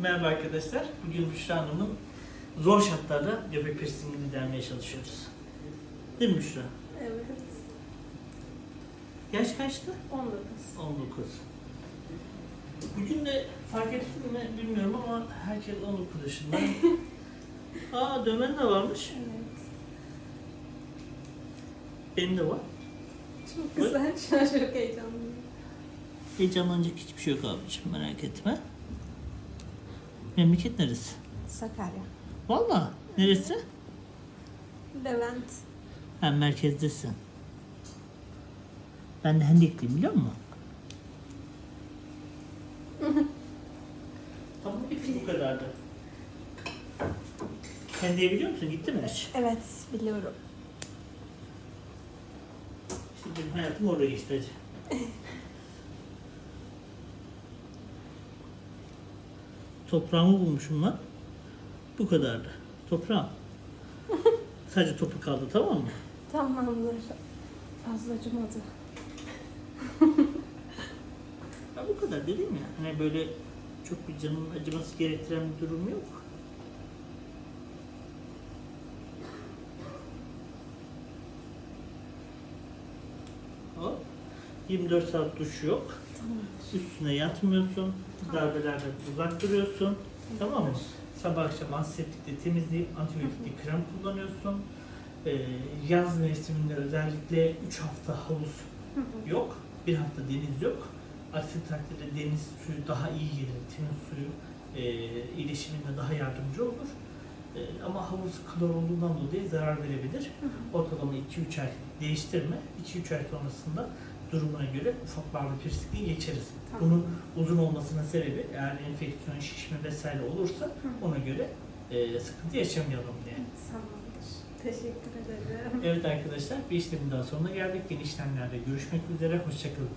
Merhaba arkadaşlar. Bugün Büşra Hanım'ın zor şartlarda göbek piercingini delmeye çalışıyoruz. Değil mi Büşra? Evet. Yaş kaçtı? 19. 19. Bugün de fark ettin mi bilmiyorum ama herkes 19 yaşında. Aa dövmen de varmış. Evet. Benim de var. Çok güzel. Şu an çok heyecanlıyım. Heyecanlanacak hiçbir şey yok abiciğim merak etme. Memleket neresi? Sakarya. Valla neresi? Levent. Ha merkezdesin. Ben de Hendekliyim biliyor musun? tamam bitti bu kadardı. Hendek'i biliyor musun? Gittin mi hiç? Evet biliyorum. İşte benim hayatım orada geçti hacı. Toprağımı bulmuşum lan. Bu kadardı. Toprağım. Sadece topu kaldı tamam mı? Tamamdır. Fazla acımadı. Ya bu kadar dedim ya. Hani böyle çok bir canın acıması gerektiren bir durum yok. Hop. 24 saat duş yok. Tamamdır. Üstüne yatmıyorsun. Darbelerden uzak duruyorsun. Tamam mı? Sabah akşam antiseptikle temizleyip antibiyotikli krem kullanıyorsun. Ee, yaz mevsiminde özellikle 3 hafta havuz yok. Bir hafta deniz yok. Aksi takdirde deniz suyu daha iyi gelir. Temiz suyu e, iyileşiminde daha yardımcı olur. E, ama havuz klor olduğundan dolayı zarar verebilir. Ortalama 2-3 ay değiştirme. 2-3 ay sonrasında durumuna göre ufak barlı piercing'i geçeriz. Tamam. Bunun uzun olmasının sebebi eğer enfeksiyon, şişme vesaire olursa ona göre e, sıkıntı yaşamayalım diye. Tamamdır. Teşekkür ederim. Evet arkadaşlar bir işlemin daha sonuna geldik. Yeni işlemlerde görüşmek üzere. Hoşçakalın.